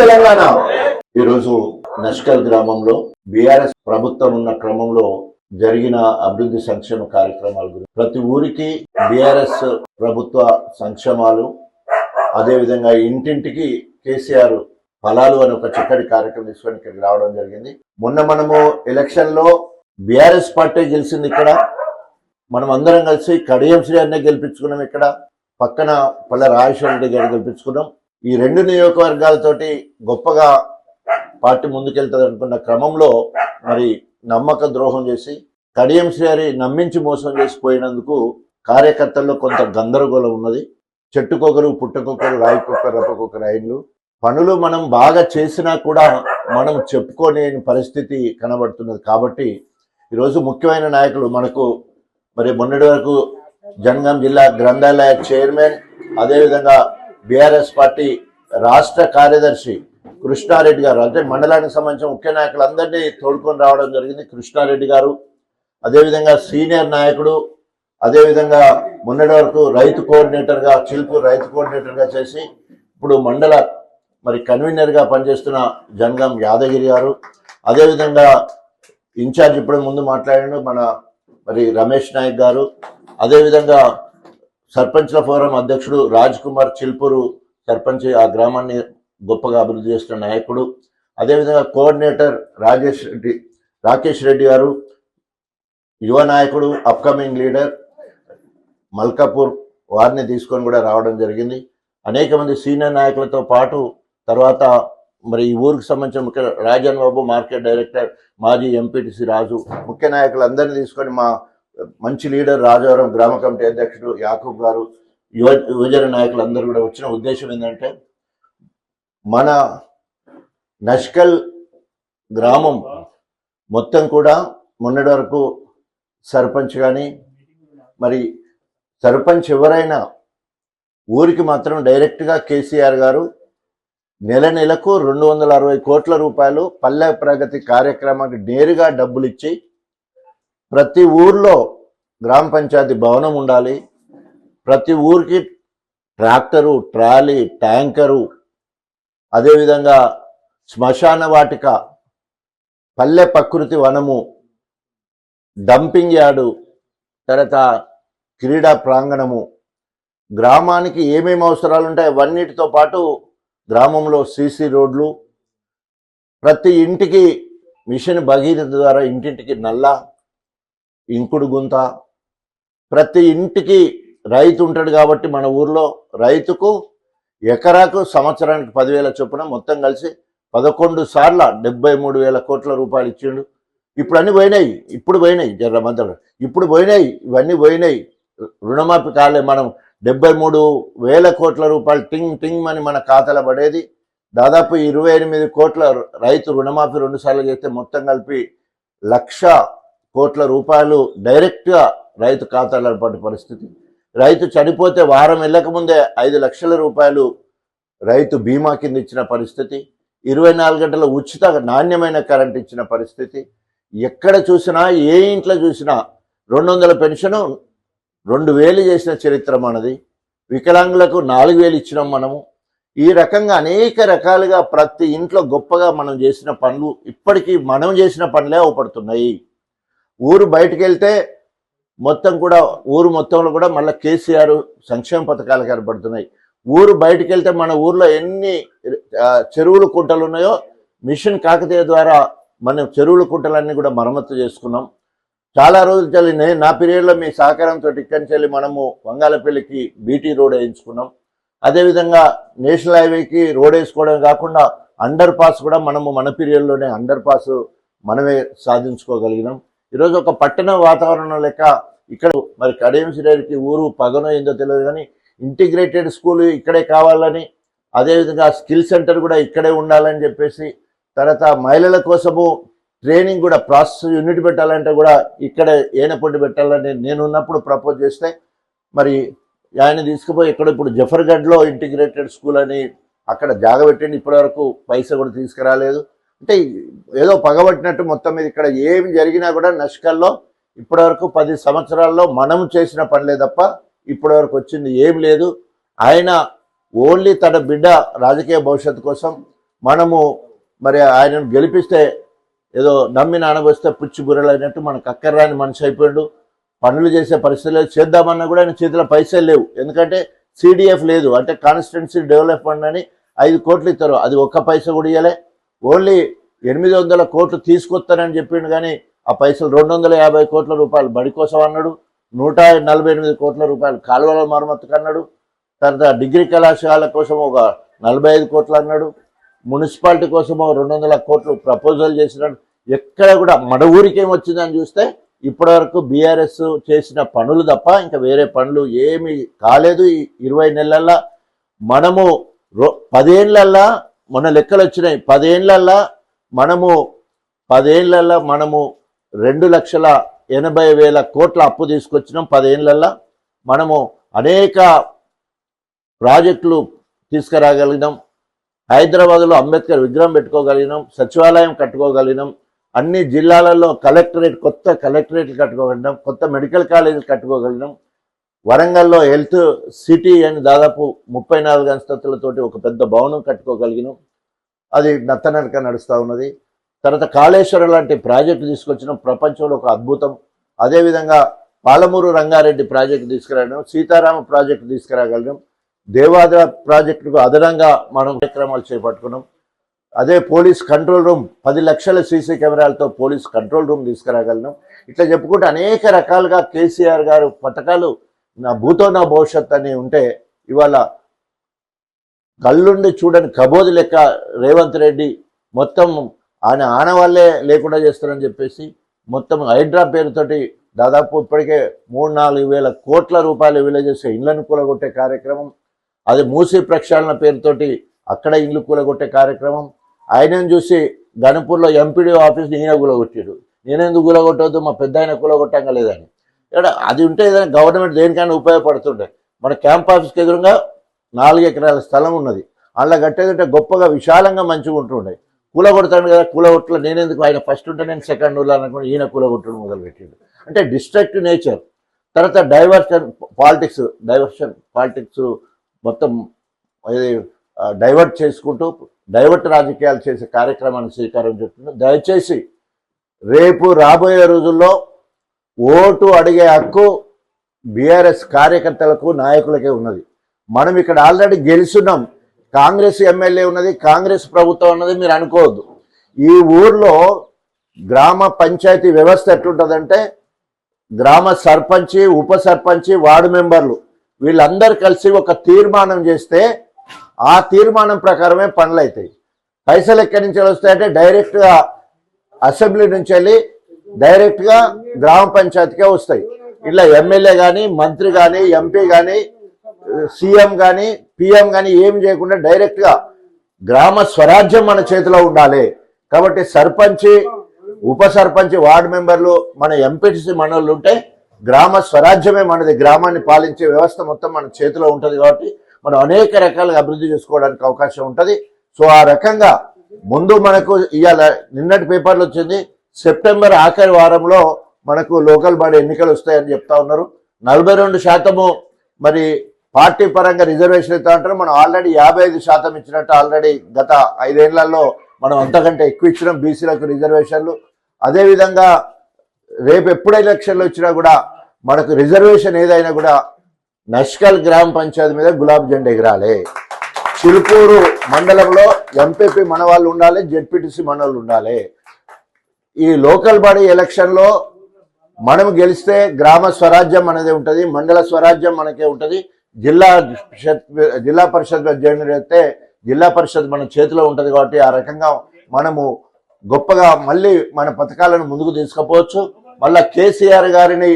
తెలంగాణ. ఈరోజు నష్కల్ గ్రామంలో బీఆర్ఎస్ ప్రభుత్వం ఉన్న క్రమంలో జరిగిన అభివృద్ధి సంక్షేమ కార్యక్రమాల గురించి. ప్రతి ఊరికి బీఆర్ఎస్ ప్రభుత్వ సంక్షేమాలు అదేవిధంగా ఇంటింటికి కేసీఆర్ ఫలాలు అని ఒక చక్కటి కార్యక్రమం తీసుకొని ఇక్కడికి రావడం జరిగింది. మొన్న మనము ఎలక్షన్లో బీఆర్ఎస్ పార్టీ గెలిచింది ఇక్కడ. మనం అందరం కలిసి కడియం శ్రీ అన్నే గెలిపించుకున్నాం ఇక్కడ. పక్కన పల్ల రాజేశ్వర రెడ్డి గారు గెలిపించుకున్నాం. ఈ రెండు నియోజకవర్గాలతోటి గొప్పగా పార్టీ ముందుకెళ్తుంది అనుకున్న క్రమంలో మరి నమ్మక ద్రోహం చేసి కడియం శ్రీహరి నమ్మించి మోసం చేసి పోయినందుకు కార్యకర్తల్లో కొంత గందరగోళం ఉన్నది. చెట్టుకొకరు పుట్టకొకరు రాయికొకరు రపకొకరు అయిన్లు పనులు మనం బాగా చేసినా కూడా మనం చెప్పుకోలేని పరిస్థితి కనబడుతున్నది. కాబట్టి ఈరోజు ముఖ్యమైన నాయకులు మనకు మరి మొన్నటి వరకు జనగాం జిల్లా గ్రంథాలయ చైర్మన్ అదేవిధంగా బీఆర్ఎస్ పార్టీ రాష్ట్ర కార్యదర్శి కృష్ణారెడ్డి గారు అంటే మండలానికి సంబంధించిన ముఖ్య నాయకులందరినీ తోడుకొని రావడం జరిగింది కృష్ణారెడ్డి గారు. అదేవిధంగా సీనియర్ నాయకుడు అదేవిధంగా మొన్నటి వరకు రైతు కోఆర్డినేటర్గా చిలుపు రైతు కోఆర్డినేటర్గా చేసి ఇప్పుడు మండల మరి కన్వీనర్గా పనిచేస్తున్న జనగం యాదగిరి గారు. అదేవిధంగా ఇన్ఛార్జ్ ఇప్పుడు ముందు మాట్లాడాడు మన మరి రమేష్ నాయక్ గారు. అదేవిధంగా సర్పంచ్ల ఫోరం అధ్యక్షుడు రాజ్ కుమార్ చిల్పూరు సర్పంచ్ ఆ గ్రామాన్ని గొప్పగా అభివృద్ధి చేస్తున్న నాయకుడు. అదేవిధంగా కోఆర్డినేటర్ రాజేష్ రెడ్డి రాకేష్ రెడ్డి గారు యువ నాయకుడు అప్కమింగ్ లీడర్ మల్కాపూర్ వారిని తీసుకొని కూడా రావడం జరిగింది. అనేక మంది సీనియర్ నాయకులతో పాటు తర్వాత మరి ఈ ఊరికి సంబంధించిన ముఖ్య రాజన్ బాబు మార్కెట్ డైరెక్టర్ మాజీ ఎంపీటీసీ రాజు ముఖ్య నాయకులందరినీ తీసుకొని మా మంచి లీడర్ రాజవరం గ్రామ కమిటీ అధ్యక్షుడు యాకూబ్ గారు యువ యువజన నాయకులందరూ కూడా వచ్చిన ఉద్దేశం ఏంటంటే మన నష్కల్ గ్రామం మొత్తం కూడా మొన్నటి వరకు సర్పంచ్ కానీ మరి సర్పంచ్ ఎవరైనా ఊరికి మాత్రం డైరెక్ట్గా కేసీఆర్ గారు నెల నెలకు రెండు వందల అరవై కోట్ల రూపాయలు పల్లె ప్రగతి కార్యక్రమానికి నేరుగా డబ్బులు ఇచ్చి ప్రతి ఊర్లో గ్రామ పంచాయతీ భవనం ఉండాలి. ప్రతి ఊరికి ట్రాక్టరు ట్రాలీ ట్యాంకరు అదేవిధంగా శ్మశాన వాటిక పల్లె ప్రకృతి వనము డంపింగ్ యార్డు తర్వాత క్రీడా ప్రాంగణము. గ్రామానికి ఏమేమి అవసరాలు ఉంటాయి అవన్నిటితో పాటు గ్రామంలో సీసీ రోడ్లు. ప్రతి ఇంటికి మిషన్ భగీరథ ద్వారా ఇంటింటికి నల్ల ఇంకుడు గుంత. ప్రతి ఇంటికి రైతు ఉంటాడు కాబట్టి మన ఊర్లో రైతుకు ఎకరాకు సంవత్సరానికి పదివేల చొప్పున మొత్తం కలిసి పదకొండు సార్ల డెబ్బై మూడు వేల కోట్ల రూపాయలు ఇచ్చిండు. ఇప్పుడు అన్నీ పోయినాయి. ఇప్పుడు పోయినాయి జర్ర మధ్యలో ఇప్పుడు పోయినాయి. ఇవన్నీ పోయినాయి. రుణమాఫీ కాలే మనం డెబ్బై మూడు వేల కోట్ల రూపాయలు టింగ్ టింగ్ అని మన ఖాతాలో పడేది. దాదాపు ఇరవై ఎనిమిది కోట్ల రైతు రుణమాఫీ రెండు సార్లు చేస్తే మొత్తం కలిపి లక్ష కోట్ల రూపాయలు డైరెక్ట్గా రైతు ఖాతాలో పడే పరిస్థితి. రైతు చనిపోతే వారం వెళ్ళకముందే ఐదు లక్షల రూపాయలు రైతు బీమా కింద ఇచ్చిన పరిస్థితి. ఇరవై నాలుగు గంటల ఉచిత నాణ్యమైన కరెంట్ ఇచ్చిన పరిస్థితి. ఎక్కడ చూసినా ఏ ఇంట్లో చూసినా రెండు వందల పెన్షన్ రెండు వేలు చేసిన చరిత్ర మనది. వికలాంగులకు నాలుగు వేలు ఇచ్చినాం మనము. ఈ రకంగా అనేక రకాలుగా ప్రతి ఇంట్లో గొప్పగా మనం చేసిన పనులు ఇప్పటికీ మనం చేసిన పనులే అవపడుతున్నాయి. ఊరు బయటకు వెళ్తే మొత్తం కూడా ఊరు మొత్తంలో కూడా మళ్ళీ కేసీఆర్ సంక్షేమ పథకాలు కనబడుతున్నాయి ఊరు బయటకు వెళ్తే మన ఊర్లో ఎన్ని చెరువులు కుంటలు ఉన్నాయో మిషన్ కాకతీయ ద్వారా మనం చెరువుల కుంటలన్నీ కూడా మరమ్మతు చేసుకున్నాం. చాలా రోజులు చల్లి నేను నా పీరియడ్లో మీ సహకారంతో ఇక్కడి చెల్లి మనము వంగాలపల్లికి బీటీ రోడ్ వేయించుకున్నాం. అదేవిధంగా నేషనల్ హైవేకి రోడ్ వేసుకోవడం కాకుండా అండర్ పాస్ కూడా మనము మన పీరియడ్లోనే అండర్ పాస్ మనమే సాధించుకోగలిగినాం. ఈరోజు ఒక పట్టణ వాతావరణం లెక్క ఇక్కడ మరి కడియం ఊరు పగనో ఏందో తెలియదు కానీ ఇంటిగ్రేటెడ్ స్కూల్ ఇక్కడే కావాలని అదేవిధంగా స్కిల్ సెంటర్ కూడా ఇక్కడే ఉండాలని చెప్పేసి తర్వాత మహిళల కోసము ట్రైనింగ్ కూడా ప్రాసెస్ యూనిట్ పెట్టాలంటే కూడా ఇక్కడ ఏనపొండి పెట్టాలని నేను ఉన్నప్పుడు ప్రపోజ్ చేస్తే మరి ఆయన తీసుకుపోయి ఇక్కడ ఇప్పుడు జఫర్గఢ్లో ఇంటిగ్రేటెడ్ స్కూల్ అని అక్కడ జాగ పెట్టండి ఇప్పటివరకు పైసా కూడా తీసుకురాలేదు. అంటే ఏదో పగబట్టినట్టు మొత్తం మీద ఇక్కడ ఏమి జరిగినా కూడా నష్కల్లో ఇప్పటివరకు పది సంవత్సరాల్లో మనం చేసిన పనులే తప్ప ఇప్పటివరకు వచ్చింది ఏం లేదు. ఆయన ఓన్లీ తన బిడ్డ రాజకీయ భవిష్యత్తు కోసం మనము మరి ఆయనను గెలిపిస్తే ఏదో నమ్మి నానబోస్తే పుచ్చి బుర్రలు అయినట్టు మనకు అక్కర్రాని మనిషి అయిపోయాడు. పనులు చేసే పరిస్థితి లేదు చేద్దామన్నా కూడా ఆయన చేతిలో పైసలు లేవు. ఎందుకంటే సిడిఎఫ్ లేదు. అంటే కాన్స్టిట్యున్సీ డెవలప్మెంట్ అని ఐదు కోట్లు ఇస్తారు. అది ఒక్క పైసా కూడా ఇవ్వలే ఓన్లీ ఎనిమిది వందల కోట్లు తీసుకొస్తానని చెప్పిండు కానీ ఆ పైసలు రెండు వందల యాభై కోట్ల రూపాయలు బడి కోసం అన్నాడు. నూట నలభై ఎనిమిది కోట్ల రూపాయలు కాలువల మరమ్మతుకు అన్నాడు. తర్వాత డిగ్రీ కళాశాల కోసం ఒక నలభై ఐదు కోట్లు అన్నాడు. మున్సిపాలిటీ కోసం ఒక రెండు వందల కోట్లు ప్రపోజల్ చేసినాడు. ఎక్కడ కూడా మన ఊరికేం వచ్చిందని చూస్తే ఇప్పటివరకు బీఆర్ఎస్ చేసిన పనులు తప్ప ఇంకా వేరే పనులు ఏమి కాలేదు. ఈ ఇరవై నెలల్లో మనము రో పదేళ్ళల్లో మన లెక్కలు వచ్చినాయి. పదేళ్ళల్లా మనము పదేళ్ళల్లా మనము రెండు లక్షల ఎనభై వేల కోట్ల అప్పు తీసుకొచ్చినాం. పదేళ్ళల్లా మనము అనేక ప్రాజెక్టులు తీసుకురాగలిగినాం. హైదరాబాద్లో అంబేద్కర్ విగ్రహం పెట్టుకోగలిగినాం. సచివాలయం కట్టుకోగలిగినాం. అన్ని జిల్లాలలో కలెక్టరేట్ కొత్త కలెక్టరేట్లు కట్టుకోగలిగినాం. కొత్త మెడికల్ కాలేజీలు కట్టుకోగలిగినాం. వరంగల్లో హెల్త్ సిటీ అని దాదాపు ముప్పై నాలుగు అంతస్తులతోటి ఒక పెద్ద భవనం కట్టుకోగలిగినాం. అది నత్తనడక నడుస్తూ ఉన్నది. తర్వాత కాళేశ్వరం లాంటి ప్రాజెక్టు తీసుకొచ్చిన ప్రపంచంలో ఒక అద్భుతం. అదేవిధంగా పాలమూరు రంగారెడ్డి ప్రాజెక్టు తీసుకురావడం సీతారామ ప్రాజెక్టు తీసుకురాగలిగాం. దేవాదాయ ప్రాజెక్టుకు అదనంగా మనం కార్యక్రమాలు చేపట్టుకున్నాం. అదే పోలీస్ కంట్రోల్ రూమ్ పది లక్షల సీసీ కెమెరాలతో పోలీస్ కంట్రోల్ రూమ్ తీసుకురాగలిగినాం ఇట్లా చెప్పుకుంటే అనేక రకాలుగా కేసీఆర్ గారు పథకాలు నా భూతో నా భవిష్యత్ అని ఉంటే ఇవాళ కళ్ళుండి చూడని కబోది లెక్క రేవంత్ రెడ్డి మొత్తం ఆయన ఆనవాళ్ళే లేకుండా చేస్తారని చెప్పేసి మొత్తం హైడ్రా పేరుతోటి దాదాపు ఇప్పటికే మూడు నాలుగు వేల కోట్ల రూపాయలు విలువ ఇళ్ళను కూలగొట్టే కార్యక్రమం అది మూసి ప్రక్షాళన పేరుతోటి అక్కడ ఇల్లు కూలగొట్టే కార్యక్రమం. ఆయనను చూసి గణపూర్లో ఎంపీడీ ఆఫీస్ నేనే కూలగొట్టాడు. నేనెందుకు కూలగొట్టవద్దు? మా పెద్ద ఆయన కూలగొట్టంగా లేదని. ఇక్కడ అది ఉంటే ఏదైనా గవర్నమెంట్ దేనికైనా ఉపయోగపడుతుండే. మన క్యాంప్ ఆఫీస్కి ఎదురుగా నాలుగు ఎకరాల స్థలం ఉన్నది. అలా కట్టేదంటే గొప్పగా విశాలంగా మంచిగా ఉంటుండే. కూల కొడతాడు కదా కూల కొట్టలో నేనెందుకు? ఆయన ఫస్ట్ ఉంటే నేను సెకండ్ అనుకుని ఈయన కూల కొట్టడం మొదలుపెట్టాడు. అంటే డిస్ట్రక్టివ్ నేచర్ తర్వాత డైవర్షన్ పాలిటిక్స్ డైవర్షన్ పాలిటిక్స్ మొత్తం ఇది డైవర్ట్ చేసుకుంటూ డైవర్ట్ రాజకీయాలు చేసే కార్యక్రమాన్ని శ్రీకారం చుట్టున్నాం దయచేసి రేపు రాబోయే రోజుల్లో ఓటు అడిగే హక్కు బీఆర్ఎస్ కార్యకర్తలకు నాయకులకే ఉన్నది. మనం ఇక్కడ ఆల్రెడీ గెలుచున్నాం కాంగ్రెస్ ఎమ్మెల్యే ఉన్నది కాంగ్రెస్ ప్రభుత్వం ఉన్నది మీరు అనుకోవద్దు. ఈ ఊర్లో గ్రామ పంచాయతీ వ్యవస్థ ఎట్లుంటుందంటే గ్రామ సర్పంచి ఉప సర్పంచి వార్డు మెంబర్లు వీళ్ళందరూ కలిసి ఒక తీర్మానం చేస్తే ఆ తీర్మానం ప్రకారమే పనులు అవుతాయి పైసలు ఎక్కడి నుంచి వస్తాయంటే డైరెక్ట్గా అసెంబ్లీ నుంచి వెళ్ళి డైరెక్ట్గా గ్రామ పంచాయతీకే వస్తాయి. ఇట్లా ఎమ్మెల్యే కానీ మంత్రి కానీ ఎంపీ కానీ సీఎం కానీ పిఎం కానీ ఏం చేయకుండా డైరెక్ట్గా గ్రామ స్వరాజ్యం మన చేతిలో ఉండాలి. కాబట్టి సర్పంచి ఉప సర్పంచ్ వార్డు మెంబర్లు మన ఎంపీటీసీ మనోళ్ళు ఉంటే గ్రామ స్వరాజ్యమే మనది. గ్రామాన్ని పాలించే వ్యవస్థ మొత్తం మన చేతిలో ఉంటుంది కాబట్టి మనం అనేక రకాలుగా అభివృద్ధి చేసుకోవడానికి అవకాశం ఉంటుంది. సో ఆ రకంగా ముందు మనకు ఇవాళ నిన్నటి పేపర్లు వచ్చింది సెప్టెంబర్ ఆఖరి వారంలో మనకు లోకల్ బాడీ ఎన్నికలు వస్తాయని చెప్తా ఉన్నారు. నలభై రెండు శాతము మరి పార్టీ పరంగా రిజర్వేషన్ ఇస్తా అంటారు. మనం ఆల్రెడీ యాభై ఐదు శాతం ఇచ్చినట్టు ఆల్రెడీ గత ఐదేళ్ళలో మనం అంతకంటే ఎక్కువ ఇచ్చినాం బీసీలకు రిజర్వేషన్లు. అదేవిధంగా రేపు ఎప్పుడు ఎలక్షన్లు వచ్చినా కూడా మనకు రిజర్వేషన్ ఏదైనా కూడా నష్కల్ గ్రామ పంచాయతీ మీద గులాబ్ జెండా ఎగరాలి. చిలుకూరు మండలంలో ఎంపీపీ మన వాళ్ళు ఉండాలి జెడ్పీటీసీ మన వాళ్ళు ఉండాలి. ఈ లోకల్ బాడీ ఎలక్షన్లో మనం గెలిస్తే గ్రామ స్వరాజ్యం అనేది ఉంటుంది మండల స్వరాజ్యం మనకే ఉంటుంది. జిల్లా పరిషత్ జిల్లా పరిషత్ జరిగితే జిల్లా పరిషత్ మన చేతిలో ఉంటుంది కాబట్టి ఆ రకంగా మనము గొప్పగా మళ్ళీ మన పథకాలను ముందుకు తీసుకుపోవచ్చు. మళ్ళా కేసీఆర్ గారిని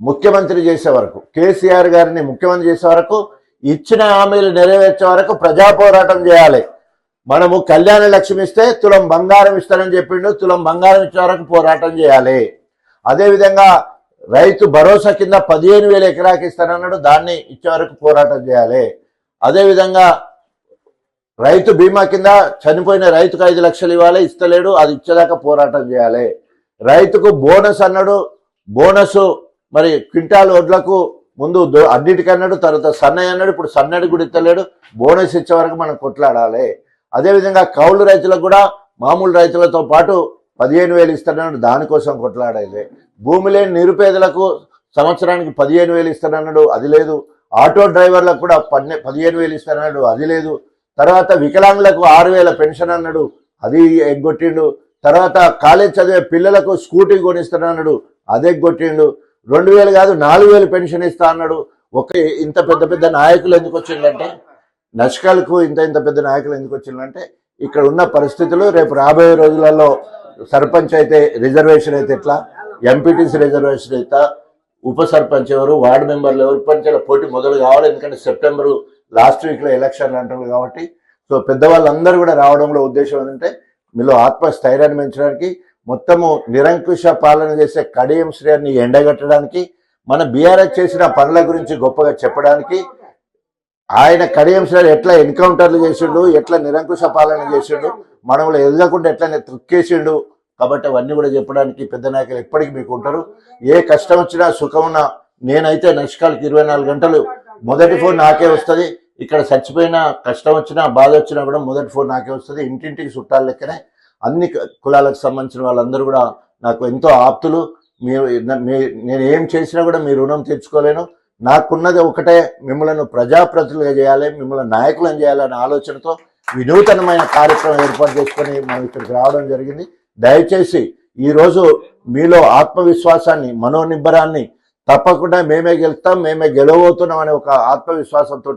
ముఖ్యమంత్రి చేసే వరకు కేసీఆర్ గారిని ముఖ్యమంత్రి చేసే వరకు ఇచ్చిన హామీలు నెరవేర్చే వరకు ప్రజా పోరాటం చేయాలి. మనము కళ్యాణ లక్ష్యం ఇస్తే తులం బంగారం ఇస్తానని చెప్పిండు. తులం బంగారం ఇచ్చే వరకు పోరాటం చేయాలి. అదేవిధంగా రైతు భరోసా కింద పదిహేను వేల ఎకరాకి ఇస్తానన్నాడు. దాన్ని ఇచ్చే వరకు పోరాటం చేయాలి. అదేవిధంగా రైతు బీమా కింద చనిపోయిన రైతుకు ఐదు లక్షలు ఇవ్వాలి. ఇస్తలేడు. అది ఇచ్చేదాకా పోరాటం చేయాలి. రైతుకు బోనస్ అన్నాడు. బోనస్ మరి క్వింటాల్ వడ్లకు ముందు అన్నిటికన్నాడు. తర్వాత సన్నయ్య అన్నాడు. ఇప్పుడు సన్నడి కూడా ఇస్తలేడు. బోనస్ ఇచ్చే వరకు మనం కొట్లాడాలి. అదేవిధంగా కౌలు రైతులకు కూడా మామూలు రైతులతో పాటు పదిహేను వేలు ఇస్తానన్నాడు. దానికోసం కొట్లాడేది. భూమి లేని నిరుపేదలకు సంవత్సరానికి పదిహేను వేలు ఇస్తానన్నాడు. అది లేదు. ఆటో డ్రైవర్లకు కూడా పన్నె పదిహేను వేలు ఇస్తానన్నాడు. అది లేదు. తర్వాత వికలాంగులకు ఆరు వేల పెన్షన్ అన్నాడు. అది ఎగ్గొట్టిండు. తర్వాత కాలేజ్ చదివే పిల్లలకు స్కూటీ కొనిస్తానన్నాడు. అది ఎగ్గొట్టిండు. రెండు వేలు కాదు నాలుగు వేలు పెన్షన్ ఇస్తా అన్నాడు. ఒక ఇంత పెద్ద పెద్ద నాయకులు ఎందుకు వచ్చిందంటే నష్కాలకు ఇంత ఇంత పెద్ద నాయకులు ఎందుకు వచ్చిందంటే ఇక్కడ ఉన్న పరిస్థితులు రేపు రాబోయే రోజులలో సర్పంచ్ అయితే రిజర్వేషన్ అయితే ఎట్లా? ఎంపీటీసీ రిజర్వేషన్ అయితే ఉప సర్పంచ్ ఎవరు వార్డు మెంబర్లు ఎవరు? పంచాల పోటీ మొదలు కావాలి ఎందుకంటే సెప్టెంబర్ లాస్ట్ వీక్లో ఎలక్షన్ ఎలక్షన్లు అంటారు కాబట్టి. సో పెద్దవాళ్ళందరూ కూడా రావడంలో ఉద్దేశం ఏంటంటే మీలో ఆత్మస్థైర్యాన్ని పెంచడానికి మొత్తము నిరంకుశ పాలన చేసే కడియం శ్రేయాన్ని ఎండగట్టడానికి మన బీఆర్ఎస్ చేసిన పనుల గురించి గొప్పగా చెప్పడానికి ఆయన కడియం ఎట్లా ఎన్కౌంటర్లు చేసిండు ఎట్లా నిరంకుశ పాలన చేసిండు మనములు ఎదగకుండా ఎట్లా తొక్కేసిండు కాబట్టి అవన్నీ కూడా చెప్పడానికి పెద్ద నాయకులు ఎప్పటికీ మీకు ఉంటారు. ఏ కష్టం వచ్చినా సుఖం ఉన్నా నేనైతే నష్కాలకి ఇరవై నాలుగు గంటలు మొదటి ఫోన్ నాకే వస్తుంది. ఇక్కడ చచ్చిపోయిన కష్టం వచ్చినా బాధ వచ్చినా కూడా మొదటి ఫోన్ నాకే వస్తుంది. ఇంటింటికి చుట్టాల లెక్కనే. అన్ని కులాలకు సంబంధించిన వాళ్ళందరూ కూడా నాకు ఎంతో ఆప్తులు. మీరు మీ- నేను ఏం చేసినా కూడా మీ రుణం తీర్చుకోలేను. నాకున్నది ఒకటే మిమ్మల్ని ప్రజాప్రతినిధులుగా చేయాలి మిమ్మల్ని నాయకులను చేయాలనే ఆలోచనతో వినూతనమైన కార్యక్రమం ఏర్పాటు చేసుకొని మనం ఇక్కడికి రావడం జరిగింది. దయచేసి ఈరోజు మీలో ఆత్మవిశ్వాసాన్ని మనోనిబ్బరాన్ని తప్పకుండా మేమే గెలుస్తాం మేమే గెలవబోతున్నాం అనే ఒక ఆత్మవిశ్వాసంతో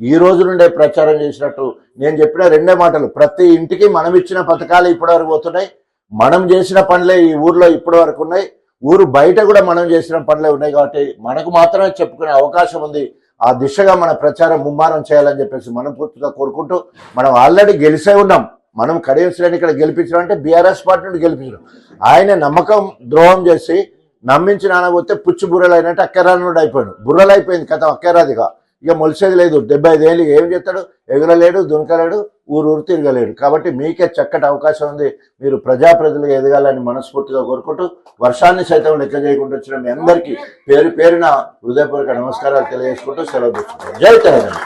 ఈ రోజు నుండే ప్రచారం చేసినట్టు నేను చెప్పిన రెండే మాటలు. ప్రతి ఇంటికి మనం ఇచ్చిన పథకాలు ఇప్పటివరకు పోతున్నాయి. మనం చేసిన పనులే ఈ ఊర్లో ఇప్పటి వరకు ఉన్నాయి. ఊరు బయట కూడా మనం చేసిన పనులే ఉన్నాయి కాబట్టి మనకు మాత్రమే చెప్పుకునే అవకాశం ఉంది. ఆ దిశగా మన ప్రచారం ముమ్మారం చేయాలని చెప్పేసి మనం పూర్తిగా కోరుకుంటూ మనం ఆల్రెడీ గెలిసే ఉన్నాం. మనం కడియం ఇక్కడ గెలిపించడం అంటే బీఆర్ఎస్ పార్టీ నుండి గెలిపించడం. ఆయన నమ్మకం ద్రోహం చేసి నమ్మించి నానబోతే పుచ్చి బుర్రలు అయినట్టు అక్కెరానుడు అయిపోయాడు. బుర్రలు అయిపోయింది కథ అక్కెరాదిగా. ఇక మొలిసేది లేదు. డెబ్బై ఐదేళ్ళు ఏం చేస్తాడు? ఎగరలేడు దునకలేడు ఊరు ఊరు తిరగలేడు. కాబట్టి మీకే చక్కటి అవకాశం ఉంది. మీరు ప్రజాప్రతినిధులుగా ఎదగాలని మనస్ఫూర్తిగా కోరుకుంటూ వర్షాన్ని సైతం లెక్క చేయకుండా వచ్చిన మీ అందరికీ పేరు పేరున హృదయపూర్వక నమస్కారాలు తెలియజేసుకుంటూ సెలవు తీసుకుంటాం. జై తెలంగాణ.